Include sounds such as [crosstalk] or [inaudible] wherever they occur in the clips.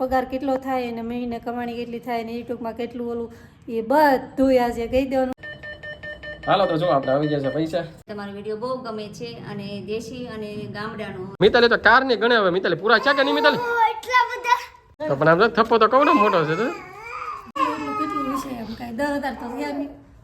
પગાર કેટલો થાય અને મહિને કમાણી કેટલી થાય એ યુટ્યુબમાં કેટલું ઓલું એ બધું આજે કહી દેવાનું. હાલો તો જો આપણે આવી ગયા છે પૈસા. તમારો વિડિયો બહુ ગમે છે અને દેશી અને ગામડાનો. મિતાલે તો કાર ને ગણે હવે મિતાલે. પૂરા છે કે નહીં મિતાલી? તો પણ આમ થપ્પો તો કહું ને મોટો છે તો. કેટલું વિશે એમ કાંઈ દસ હજાર તો છે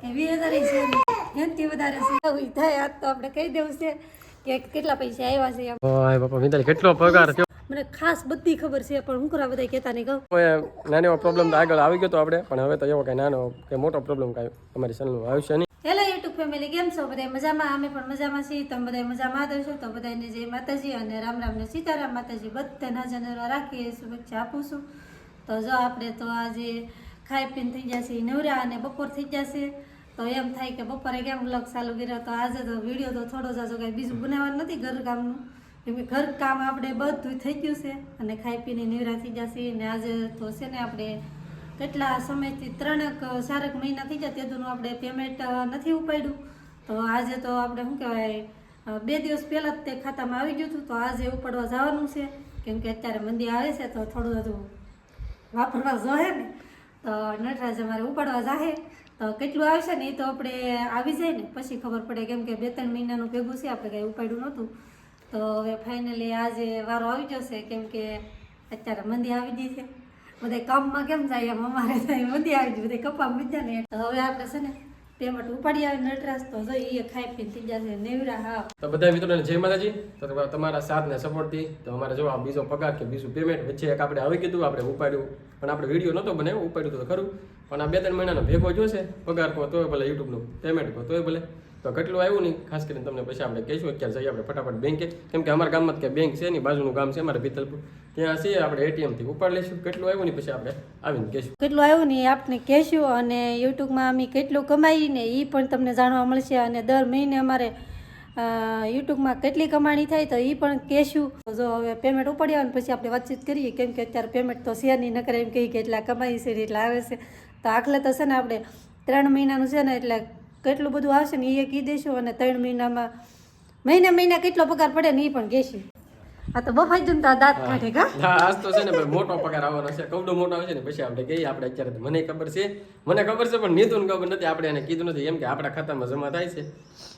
કે વીસ હજાર છે એનાથી વધારે છે. થાય આજ તો આપણે કહી દેવું છે કે કેટલા પૈસા આવ્યા છે એમ. ઓય બાપા મિતાલે કેટલો પગાર થયો? મને ખાસ બધી ખબર છે પણ હું કરા બધા કહેતા નહીં કહું. નાનો પ્રોબ્લેમ તો આગળ આવી ગયો તો આપણે પણ હવે તો એવો કઈ નાનો કે મોટો પ્રોબ્લેમ કાંઈ અમારી ચેનલનું આવશે નહીં. હેલો યુટ્યુબ ફેમિલી કેમ છો? બધા મજામાં? અમે પણ મજામાં છીએ. તમે બધા મજામાં જ છો તો બધાને જય માતાજી અને રામ રામ ને સીતારામ માતાજી. બધાના જનરો રાખીએ શુભેચ્છા આપું છું. તો જો આપણે તો આજે ખાઈ પીને થઈ જશે નવરા અને બપોર થઈ જશે તો એમ થાય કે બપોરે કેમ વ્લોગ ચાલુ કર્યો? તો આજે તો વીડિયો તો થોડો જાજો કાંઈ બીજું બનાવવાનું નથી ઘરકામનું કેમ કે ઘરકામ આપણે બધું થઈ ગયું છે અને ખાઈ પીને નિવરા થઈ જશે ને આજે તો છે ને આપણે કેટલા સમયથી ત્રણેક, ચારેક મહિના થઈ ગયા તેનું આપણે પેમેન્ટ નથી ઉપાડ્યું. તો આજે તો આપણે શું કહેવાય બે દિવસ પહેલાં જ તે ખાતામાં આવી ગયું હતું. તો આજે ઉપાડવા જવાનું છે. કેમ કે અત્યારે મંદી આવે છે તો થોડું બધું વાપરવા જોહે ને. તો નટરાજ અમારે ઉપાડવા જાહે. તો કેટલું આવશે ને એ તો આપણે આવી જાય ને. પછી ખબર પડે કેમ કે બે ત્રણ મહિનાનું ભેગું છે, આપણે કાંઈ ઉપાડ્યું નહોતું. તો હવે ફાઇનલી આજે વારો આવી જશે, કેમ કે અત્યારે મંદી આવી ગઈ છે. બધા કામમાં કેમ જાય એમ? અમારે થાય મંદી આવી ગઈ બધા કપા મીધા ને તો હવે આપણે છે ને પેમેન્ટ ઉપાડી આવે નટરાસ તો જો એ ખાઈ પીને થઈ જશે, નેવરા હા તો બધા મિત્રોને જય માતાજી. તો તમારા- સાથને સપોર્ટથી તો અમારે જો આ બીજો પગાર કે બીજું પેમેન્ટ વચ્ચે એક આપણે આવી કીધું આપણે ઉપાડ્યું. પણ આપણે વીડિયો નહોતો બનાવ્યો, ઉપાડ્યું તો ખરું. પણ આ બે ત્રણ મહિનાનો ભેગો જોશે, પગાર કહો તોય ભલે યુટ્યુબનું પેમેન્ટ કહો તોય ભલે. તો કેટલું આવ્યું નહીં? ખાસ કરીને તમને પછી આપણે કહીશું, અત્યારે જઈએ આપણે ફટાફટ બેંકે કેમ કે અમારા ગામમાં કે બેંક છે ને બાજુનું ગામ છે અમારે ભીતલપુર ત્યાં છે આપણે એટીએમથી ઉપાડ લઈશું. કેટલું આવ્યું નહીં પછી આપણે આવીને કહીશું. કેટલું આવ્યું નહીં આપને કહેશું અને યુટ્યુબમાં અમે કેટલું કમાઈ ને એ પણ તમને જાણવા મળશે અને દર મહિને અમારે યુટ્યુબમાં કેટલી કમાણી થાય તો એ પણ કહેશું. જો હવે પેમેન્ટ ઉપાડ્યા અને પછી આપણે વાતચીત કરીએ. કેમ કે અત્યારે પેમેન્ટ તો શેર નહીં કરે એમ કહીએ કે એટલા કમાઈ છે ને એટલા આવે છે. તો આખલે તો છે ને આપણે ત્રણ મહિનાનું છે ને એટલે કેટલું બધું આવશે ને એ કહી દેશું અને ત્રણ મહિનામાં મહિને મહિને કેટલો પગાર પડે ને એ પણ કહેશું આ તો બફાઈ જન તા દાંત કાઢે કા? આજ તો છે ને ભાઈ મોટો પગાર આવવાનો છે. કવડો મોટો આવશે ને પછી આપણે કહીએ આપણે અત્યારે તો મને ખબર છે. મને ખબર છે પણ નીતુને ખબર નથી. આપણે એને કીધું નથી. એમ કે આપણા ખાતામાં જમા થાય છે.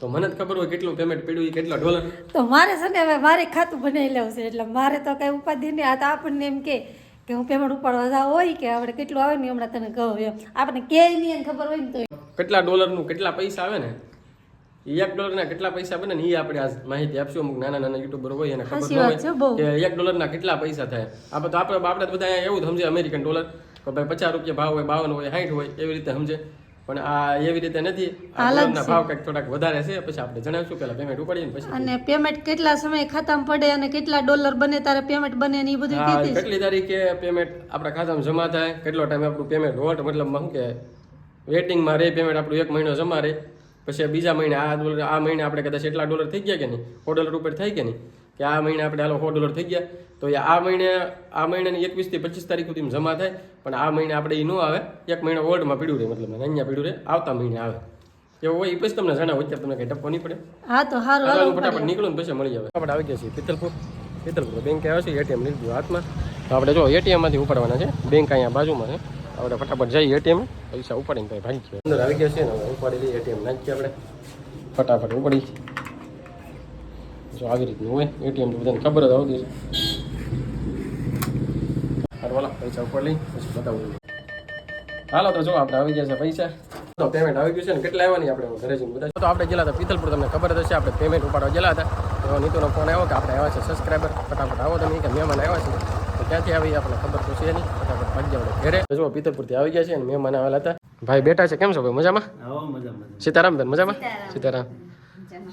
તો મને જ ખબર હોય કેટલું પેમેન્ટ પડ્યું એ કેટલા ડોલર તો મારે છે ને હવે મારે ખાતું બનાવી લેવું છે. એટલે મારે તો કઈ ઉપાધિ નહીં. આ તો આપણને એમ કે કે હું પેમેન્ટ ઉપાડવા હોય કે આપણે કેટલું આવે ને હમણાં તને કહું. એમ. આપણે કે નહીં ખબર હોય ને તો કેટલા ડોલરનું કેટલા પૈસા આવે ને? એક ડોલરના કેટલા પૈસા બને ને એ આપણે આજ માહિતી આપશું. અમુક નાના નાના યુટ્યુબર હોય એને ખબર ન. હોય કે એક ડોલરના કેટલા પૈસા થાય. આપણે તો આપણે આપણે બધા એવું સમજે અમેરિકન ડોલર કે ભાઈ પચાસ રૂપિયા ભાવ હોય બાવન હોય સાઠ હોય એવી રીતે સમજે. પણ આ એવી રીતે નથી. આ ડોલરના ભાવ કંઈક થોડાક વધારે છે પછી આપણે જણાવશું. પેલા પેમેન્ટ ઉપાડીએ ને પછી અને પેમેન્ટ કેટલા સમય ખાતામાં પડે અને કેટલા ડોલર બને તારે પેમેન્ટ બને ને એ બધું કેટલી તારીખે પેમેન્ટ આપણા ખાતામાં જમા થાય કેટલો ટાઈમ આપણું પેમેન્ટ હોટ મતલબ શું કે વેટિંગમાં રહે પેમેન્ટ આપણું એક મહિનો જમા રહે પછી બીજા મહિને આ ડોલર આ મહિને આપણે કદાચ એટલા ડોલર થઈ ગયા કે નહીં? સો ડોલર ઉપર થઈ કે નહીં? કે આ મહિને આપણે હાલો સો ડોલર થઈ ગયા. તો એ આ મહિને આ મહિનાની એકવીસથી પચીસ તારીખ સુધી જમા થાય. પણ આ મહિને આપણે એ ન આવે એક મહિનો ઓલ્ડમાં પીડ્યું રહે મતલબ અહીંયા પીડ્યું રહે આવતા મહિને આવે. એવું હોય એ પછી તમને જણાવો અત્યારે તમને કંઈ ટપકો નહીં પડે. હા તો સારું હાલો ફટાફટ નીકળું ને પછી મળી આવે. આપણે આવી ગયા છીએ પિત્તલપુર. પિત્તલપુર બેંકે આવે છે એટીએમ લીધું હાથમાં. તો આપણે જો એટીએમમાંથી ઉપાડવાના છે બેંક અહીંયા બાજુમાં છે. આપણે ફટાફટ જઈએ એટીએમ. પૈસા ઉપાડીને ભાઈ ભાગી ગયો. અંદર આવી ગયા છે ને ઉપાડી લઈએ એટીએમ નાખીએ આપણે. ફટાફટ ઉપાડી. જો આવી રીતનું હોય એટીએમ તો બધાને ખબર જ આવતી છે. પૈસા ઉપર લઈ પછી બતાવું હાલો તો જો આપણે આવી ગયા છે પૈસા. તો પેમેન્ટ આવી ગયું છે ને કેટલા આવ્યા નહીં આપણે ઘરે જઈને બધા? તો આપણે ગયેલા હતા પિત્તલપુર તમને ખબર જ હશે આપણે પેમેન્ટ ઉપાડવા ગયેલા હતા. તો નીતુનો ફોન આવ્યો કે આપણે આવ્યા છે સબસ્ક્રાઈબર ફટાફટ આવો તમે કે મહેમાન આવ્યા છે. ક્યાંથી આવી આપણે ખબર તો છે નહીં. ફટાફટ ભાગી આપણે ઘરે. જો પિત્તલપુરથી આવી ગયા છે અને મહેમાન આવેલા હતા. ભાઈ બેઠા છે. કેમ છો ભાઈ? મજામાં? સીતારામ બેન મજામાં? સીતારામ.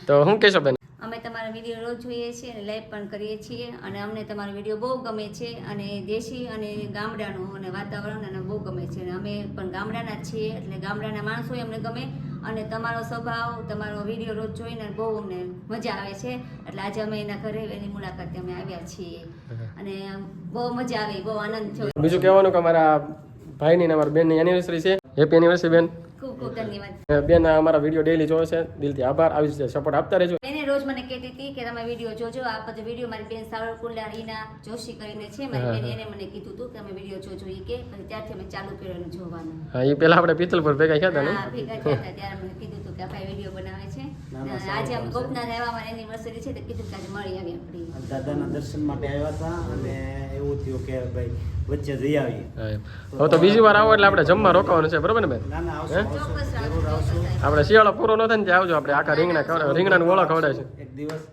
તો હું કહેશો બેન? અમે તમારા વીડિયો રોજ જોઈએ છીએ અને લાઈક પણ કરીએ છીએ અને અમને તમારો વીડિયો બહુ ગમે છે અને દેશી અને ગામડાનું અને વાતાવરણ અને બહુ ગમે છે. અને અમે પણ ગામડાના છીએ એટલે ગામડાના માણસો અમને ગમે અને તમારો સ્વભાવ તમારો વીડિયો રોજ જોઈને બહુ અમને મજા આવે છે. એટલે આજે અમે એના ઘરે એની મુલાકાતે અમે આવ્યા છીએ. અને બહુ મજા આવી બહુ આનંદ થયો. બીજું કહેવાનું કે અમારા ભાઈની ને અમારા બેનની એનિવર્સરી છે. હેપી એનિવર્સરી બેન. ખૂબ ખૂબ ધન્યવાદ. બેન અમારા વીડિયો ડેલી જોવે છે. દિલથી આભાર. આવી રીતે સપોર્ટ આપતા રહેજો. એને રોજ મને કહેતી હતી કે તમે વીડિયો જોજો. આ પછી વીડિયો મારી બેન સાવરકુંડલા રીના જોશી કરીને છે. મારી બેન એને મને કીધું હતું કે તમે વીડિયો જોજો એ કે. પછી ત્યારથી અમે ચાલુ કર્યો જોવાનું. હા એ પેલા આપણે પિત્તલપુર ભેગા થયા હતા ને? હા ભેગા થયા હતા ત્યારે મને કીધું હતું કે આ ભાઈ વીડિયો બનાવે છે. અને આજે અમે ગોપનાથ આવ્યા અમારી એનિવર્સરી છે તો કીધું કે આજે મળી આવી આપણી. દાદાના દર્શન માટે આવ્યા હતા અને એવું થયું કે ભાઈ વચ્ચે જઈ આવીએ. હવે તો બીજી વાર આવો એટલે આપણે જમવા રોકાવાનું છે બરોબર ને બેન? આપણે શિયાળો પૂરો ન થાય ને આવજો આપણે. આખા રીંગણા રીંગણા રીંગણાનું ઓળો ખવડાય છે. એક દિવસ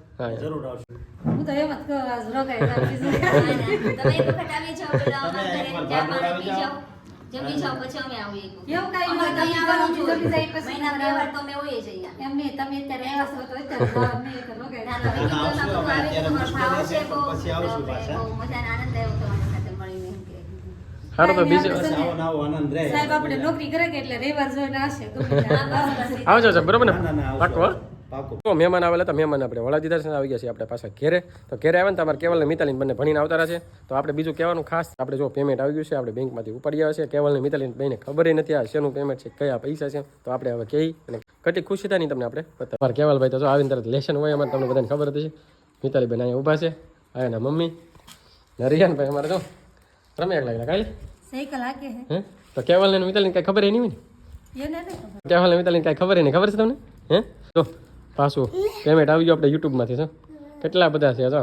જરૂર આવશે. હું તો એમ જ કહું આજ રોકાઈ જાઉં બીજું ના, ના, તમે એક વખત આવી જાઓ પેલા અમારા તમે ઘરે એકવાર ચા ભાંડુર પાણી આવી પી જમી જાઓ પછી અમે આવીએ એવું કાંઈ અમારે નહીં, તો અહીંયા તમે આવવાનું જ જમી જાય પછી મહિના બે વાર તો અમે હોઈએ જ એમ નહીં તમે અત્યારે આવ્યા છો તો અત્યારે જવા નહીં રોકાઈ ના, તમે કીધું આવશું એમાં અમે બહુ અત્યારે આવે છે, તમારો ભાવ છે બહુ. પછી આવશું પાછા. બહુ મજાનો આનંદ આવ્યો તમારી સાથે મળીને એમ તો બીજી બસ આવો ને આવો આનંદ રહે સાહેબ આપણે નોકરી કરે કે એટલે રહેવા જોઈને આવશે [laughs] આવજો બરોબર ને? ના ના ના પાકું? આવશું. પાકું. તો મહેમાન આવેલા હતા મહેમાન આપણે વળા દીધા છે ને આવી ગયા છે આપણે પાછા ઘેરે. તો ઘેરે આવે ને તમારે કેવલ ને મિતાલીન બંને ભણીને આવતા છે. તો આપણે બીજું કહેવાનું ખાસ આપણે જો પેમેન્ટ આવી ગયું છે આપણે બેંકમાંથી ઉપાડી આવે છે. કેવલને મિતાલીન બેને ખબર નથી આ શેનું પેમેન્ટ છે કયા પૈસા છે. તો આપણે હવે કહી અને કટી ખુશી થાય નહીં તમને આપણે તમારે કેવલભાઈ તો જો આવીને તરત લેશન હોય અમારે તમને બધાને ખબર હતી. મિતાલી બેન અહીંયા ઊભા છે આ એના મમ્મી. ને રિયાનભાઈ અમારે જો રમ્યા લાગેલા કાલે? હે. હે? તો કેવલ ને મિતાલીને કાંઈ ખબર નહીં હોય ને? એને નહીં ખબર. કેવલ ને મિતાલીને કાંઈ ખબર નહીં ખબર છે તમને? હે? જો પાછું પેમેન્ટ આવી ગયું આપણે યુટ્યુબમાંથી છે? કેટલા બધા છે તો.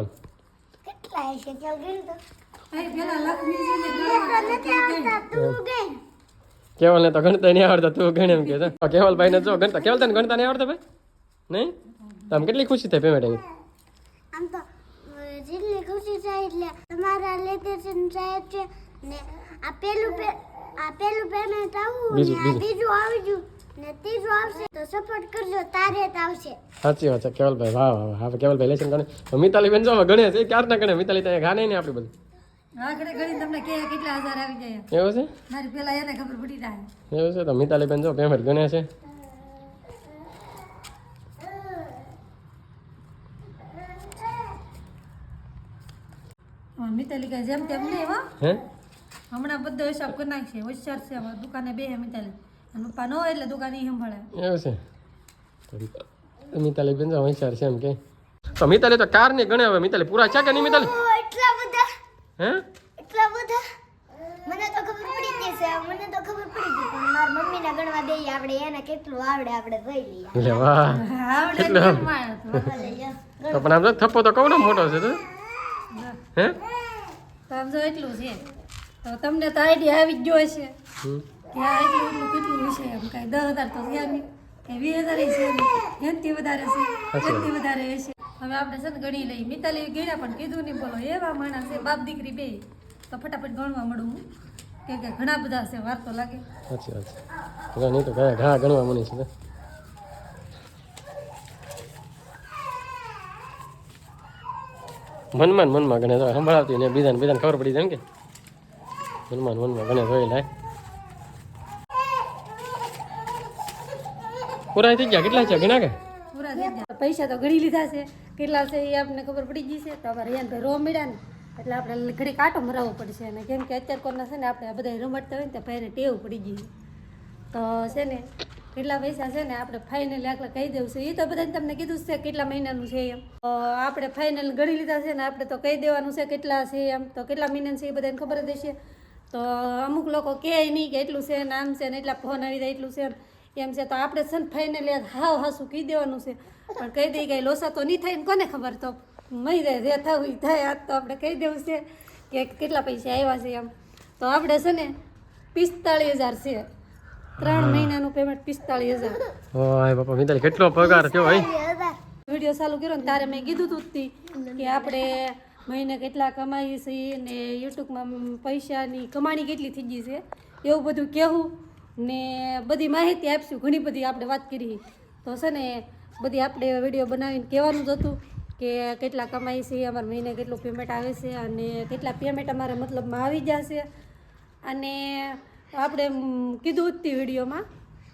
કેવલ ને તો ગણતા નહીં આવડતા તું ગણ એમ કે છે. કેવલભાઈ ને જો ગણતા કેવલ તને ગણતા નહીં આવડતા ભાઈ? નહીં? તો આમ કેટલી ખુશી થાય પેમેન્ટ આવી? આમ તો જેટલી ખુશી થાય એટલે તમારા સાહેબ છે ને આ પેલું આ પેલું પેમેન્ટ આવું બીજું, બીજું. બીજું આવી ગયું. ને ત્રીજું આવશે તો સપોર્ટ કરજો તારે જ આવશે. સાચી વાત છે કેવલભાઈ વાહ વાહ વાહ. હવે કેવલભાઈ લેશન ગણે મિતાલી બેન જો ગણે છે. ક્યાર ના ગણે? મિતાલી ત્યાં ગાને નહીં આપણી બધું. આગળ ઘડી તમને કે કેટલા હજાર આવી જાય એવું છે? મારી પેલા એને ખબર પડી જાય. એવું છે? તો મિતાલી બેન જો પેમેન્ટ ગણે છે. મિતાલી જેમ તેમ નહીં હો. હે? હમણાં બધો હિસાબ કરી નાખશે. હોશિયાર છે દુકાને બે મિતાલી. અને પપ્પા ન એટલે દુકાન ઈ સંભાળે. એવું છે. તો મિતાલી બેન જો હોશિયાર છે એમ કે. તો મિતાલી તો કાર નહીં ગણે હવે. મિતાલી પૂરા છે કે નહીં મિતાલી એટલા બધા. હે? એટલા બધા? મને તો ખબર પડી ગઈ છે મને તો ખબર પડી ગઈ પણ મારા મમ્મીને ગણવા દઈએ આપણે એને કેટલું આવડે આપણે લઈએ. વાહ. આવડે તો? તો પણ આમ તો થપ્પો તો કહું મોટો છે તો. હે? તો આમ જો એટલું છે. તો તમને તો આઈડિયા આવી જ ગયો હશે. આ એટલું એટલું કેટલું હશે એમ કાંઈ દસ હજાર તો થયા નહીં કે વીસ હજાર છે એનથી વધારે છે એનથી વધારે હશે હવે આપણે છે ને ગણી લઈએ. મિતાલી ગણ્યા પણ કીધું નહીં બોલો. એવા માણસ છે બાપ દીકરી બે. તો ફટાફટ ગણવા મળું હું. કે કે ઘણા બધા છે વાર તો લાગે. સાચી વાત છે નહીં તો કયા ઘણા ગણવા મને છે મનમાં મનમાં ગણે તો સંભળાવતી ને બીજાને બીજાને ખબર પડી જાય કે. મનમાં મનમાં ગણે જોઈ લાય. પૂરા થઈ ગયા? કેટલા છે? ગણા કે? પૂરા થઈ ગયા. પૈસા તો ગણી લીધા છે. કેટલા છે એ આપણને ખબર પડી ગઈ છે. તો અમારે રિયાનભાઈ રો મળ્યા ને. એટલે આપણે ઘડી કાંટો મરાવવો પડશે. અને કેમ કે અત્યારે કોરના છે ને આપણે બધા રમતતા હોય ને તો ભાઈને ટેવ પડી ગઈ તો છે ને, કેટલા પૈસા છે ને આપણે ફાઇનલ આટલા કહી દેવું છે. એ તો બધાને તમને કીધું છે કેટલા મહિનાનું છે એમ. આપણે ફાઇનલ ગણી લીધા છે ને આપણે તો કહી દેવાનું છે કેટલા છે એમ. તો કેટલા મહિનાનું છે એ બધાને ખબર જ હશે. તો અમુક લોકો કહે નહીં કે એટલું છે ને આમ છે ને એટલા ફોન આવી જાય, એટલું છે એમ છે તો આપણે છે ને ફાઇનલી હાવ હાસું કહી દેવાનું છે. પણ કહી દઈ કે લોસા તો નહીં થાય ને કોને ખબર તો? મહી જાય જે થવું થાય આજ તો આપણે કહી દેવું છે કે કેટલા પૈસા આવ્યા છે એમ. તો આપણે છે ને પિસ્તાળીસ હજાર છે. ત્રણ મહિનાનું પેમેન્ટ પિસ્તાળીસ હજાર. ઓય બાપા મિતાલી કેટલો પગાર થયો ભાઈ વીડિયો ચાલુ કર્યો ને તારે મેં કીધું તું કે આપણે મહિને કેટલા કમાઈએ છીએ ને યુટ્યુબમાં પૈસાની કમાણી કેટલી થઈ ગઈ છે? એવું બધું કહેવું ને બધી માહિતી આપશું. ઘણી બધી આપણે વાત કરી. તો છે ને, બધી આપણે વીડિયો બનાવીને કહેવાનું જ હતું કે કેટલા કમાઈ છે, અમારે મહિને કેટલું પેમેન્ટ આવે છે અને કેટલા પેમેન્ટ અમારે મતલબમાં આવી જશે. અને આપણે કીધું જ વિડીયોમાં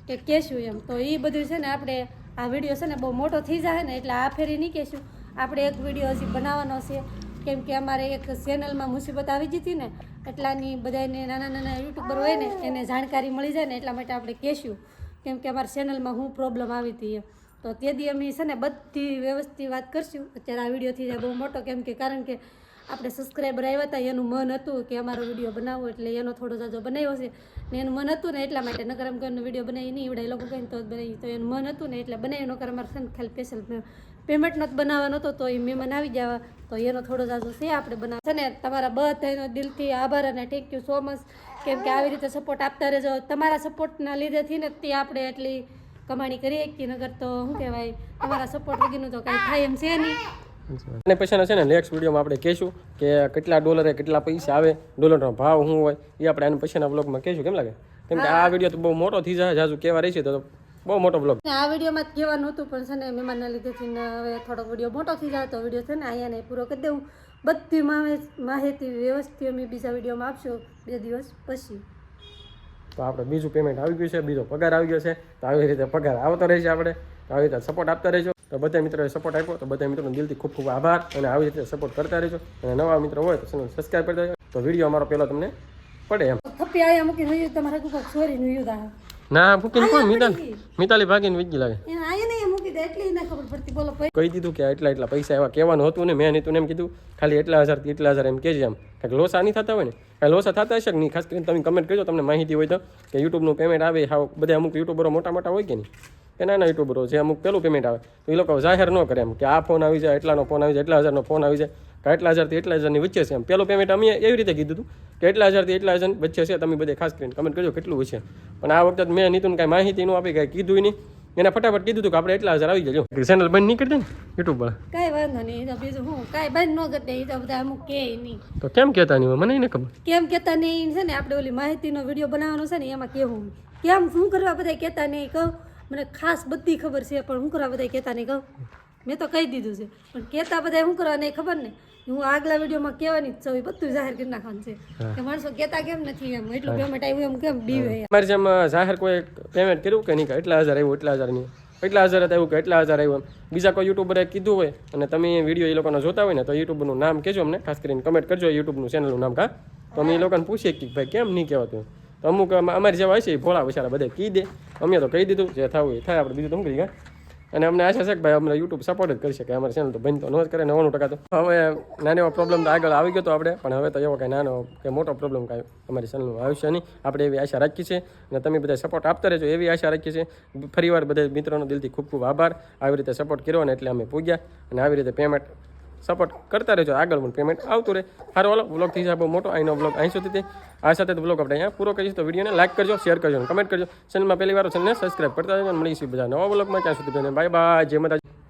કે કહેશું એમ. તો એ બધું છે ને આપણે, આ વીડિયો છે ને બહુ મોટો થઈ જાય ને એટલે આ ફેરી નહીં કહેશું. આપણે એક વીડિયો હજી બનાવવાનો છે. કેમ કે અમારે એક ચેનલમાં મુસીબત આવી જતી ને એટલાની બધાને નાના નાના યુટ્યુબર હોય ને, એને જાણકારી મળી જાય ને એટલા માટે આપણે કહેશું. કેમ કે અમારી ચેનલમાં શું પ્રોબ્લેમ આવી હતી તો તો દી અમે છે ને બધી વ્યવસ્થિત વાત કરશું. અત્યારે આ વિડીયોથી બહુ મોટો કેમ કે કારણ કે આપણે સબસ્ક્રાઈબર આવ્યા હતા, એનું મન હતું કે અમારો વીડિયો બનાવો એટલે એનો થોડો જાજો બનાવ્યો છે. ને એનું મન હતું ને એટલા માટે નકર એમ કરીને વીડિયો બનાવી નહીં. એવડે એ લોકો કહીને તો બનાવી. તો એનું મન હતું ને એટલે બનાવી નકર અમારે છે ને ખાલી સ્પેશિયલ પેમેન્ટ નથી બનાવવાનો હતો તો એ મહેમાન આવી જવા. તો એનો થોડો જાજો છે આપણે બનાવ છે ને, તમારા બધાનો દિલથી આભાર અને થેન્ક યુ સો મચ કેમ કે આવી રીતે સપોર્ટ આપતા રહેજો. તમારા સપોર્ટના લીધેથી ને તે આપણે એટલી કમાણી કરીએ કે નગર તો શું કહેવાય, તમારા સપોર્ટ વગરનું તો કાંઈ થાય એમ છે નહીં. અને પછી છે ને નેક્સ્ટ વિડીયોમાં આપણે કહીશું કે કેટલા ડોલરે કેટલા પૈસા આવે, ડોલરનો ભાવ શું હોય, એ આપણે આના પછીના બ્લોગમાં કહીશું. કેમ લાગે? કેમ કે આ વીડિયો તો બહુ મોટો થઈ જાય જાજુ કેવા રહેશે તો બહુ મોટો બ્લોગ આ વિડીયોમાં કહેવાનું હતું પણ છે ને મહેમાનના લીધે ને હવે થોડોક વીડિયો મોટો થઈ જાય તો વીડિયો છે ને અહીંયા ને પૂરો કરી દેવું. બધી માહિ- માહિતી વ્યવસ્થિત અમે બીજા વિડીયોમાં આપશું બે દિવસ પછી. તો આપણે બીજું પેમેન્ટ આવી ગયું છે બીજો પગાર આવી ગયો છે તો આવી રીતે પગાર આવતો રહેશે આપણે. તો આવી રીતે સપોર્ટ આપતા રહેજો. તો બધા મિત્રોએ સપોર્ટ આપ્યો તો બધા મિત્રોને દિલથી ખૂબ ખૂબ આભાર અને આવી રીતે સપોર્ટ કરતા રહેજો. અને નવા મિત્રો હોય તો ચેનલ સબસ્ક્રાઈબ કરી દેજો. તો વીડિયો અમારો પહેલો તમને પડે એમ. થપ્પી આવ્યા મૂકી તમારા કુકર ચોરીનું યુદ્ધ આવે ના મૂકીને કોણ મિતાલી મિતાલી ભાગીને વીજી લાગે. કહી દીધું કે એટલા એટલા પૈસા એવા કહેવાનું હતું ને મેં નહીં તું એમ કીધું ખાલી એટલા હજારથી એટલા હજાર એમ કહેજે એમ કાંઈક લોસા નહીં થતા હોય ને. કાંઈ લોસા થતા હશે કે નહીં? ખાસ કરીને તમે કમેન્ટ કરજો તમને માહિતી હોય તો કે યુટ્યુબનું પેમેન્ટ આવે હાવ બધા અમુક યુટ્યુબરો મોટા મોટા હોય કે નહીં? કે નાના યુટ્યુબરો છે અમુક પેલું પેમેન્ટ આવે તો એ લોકો જાહેર ન કરે એમ કે આ ફોન આવી જાય એટલાનો ફોન આવી જાય એટલા હજારનો ફોન આવી જાય કે એટલા હજારથી એટલા હજારની વચ્ચે છે એમ. પહેલું પેમેન્ટ અમે એવી રીતે કીધું હતું કે એટલા હજારથી એટલા હજાર વચ્ચે છે તમે બધે ખાસ કરીને કમેન્ટ કરજો કેટલું છે પણ આ વખતે મેં નીતુને કાંઈ માહિતી ન આપી કાંઈ કીધું નહીં. એને ફટાફટ કીધું હતું કે આપણે એટલા હજાર આવી જજો ચેનલ બંધ નહીં કરી દે ને યુટ્યુબ પર કાંઈ વાંધો નહીં તો બીજું હું કાંઈ બંધ ન કરતા તો બધા અમુક કે નહીં. તો કેમ કહેતા નહીં મને એને ખબર. કેમ કહેતા નહીં? છે ને આપણે ઓલી માહિતીનો વીડિયો બનાવવાનો છે ને એમાં કેવું કેમ શું કરવા બધા કહેતા નહીં? કહું. મને ખાસ બધી ખબર છે પણ હું કરવા બધા કહેતા નહીં કહું. મેં તો કહી દીધું છે. પણ કહેતા બધા શું કરવા નહીં ખબર ને. હું આગલા વિડીયોમાં કહેવાની જ છું બધું જાહેર કરી નાખવાનું છે. કે માણસો કહેતા કેમ નથી એમ? એટલું પેમેન્ટ આવ્યું એમ કેમ? બીવે અમારે જેમ જાહેર કોઈ પેમેન્ટ કર્યું કે નહીં? કે એટલા હજાર આવ્યું એટલા હજાર નહીં એટલા હજાર આવ્યું કે એટલા હજાર આવ્યું એમ. બીજા કોઈ યુટ્યુબરે કીધું હોય અને તમે વીડિયો એ લોકોને જોતા હોય ને તો યુટ્યુબનું નામ કહેજો અમને. ખાસ કરીને કમેન્ટ કરજો યુટ્યુબનું ચેનલનું નામ કા તો અમે એ લોકોને પૂછીએ કે ભાઈ કેમ નહીં કહેવાતું તો અમુક અમારી જેવા હશે એ ભોળા વિશાળા બધા કહી દે. અમે તો કહી દીધું, જે થવું એ થાય, આપણે બીજું તો શું કરીએ અને અમને આશા છે કે ભાઈ અમને યુટ્યુબ સપોર્ટ જ કરી શકે. અમારી ચેનલ તો બંધ તો ન જ કરે, નવ્વાણું ટકા તો. હવે નાનો એવો પ્રોબ્લેમ તો આગળ આવી ગયો તો આપણે, પણ હવે તો એવો કાંઈ નાનો કે મોટો પ્રોબ્લેમ કાંઈ અમારી ચેનલમાં આવશે નહીં. આપણે એવી આશા રાખીએ છીએ અને તમે બધા સપોર્ટ આપતા રહેજો, એવી આશા રાખી છે. ફરીવાર બધા મિત્રોનો દિલથી ખૂબ ખૂબ આભાર. આવી રીતે સપોર્ટ કર્યો ને એટલે અમે પૂગ્યા અને આવી રીતે પેમેન્ટ સપોર્ટ કરતા રહેજો. આગળ પણ પેમેન્ટ આવતું રહે. સારો વાલો બ્લોગ થઈ જાય મોટો. અહીંનો બ્લોગ અહીં સુધી આ સાથે બ્લોગ આપણે અહીંયા પૂરો કરીશું. તો વિડીયોને લાઇક કરજો શેર કરજો કમેન્ટ કરજો. ચેનલમાં પહેલી વાર ચેનલને સબસ્ક્રાઈબ કરતા રહેજો મળીશું બધા નવા બ્લોગમાં ત્યાં સુધી બાય બાય જય માતાજી.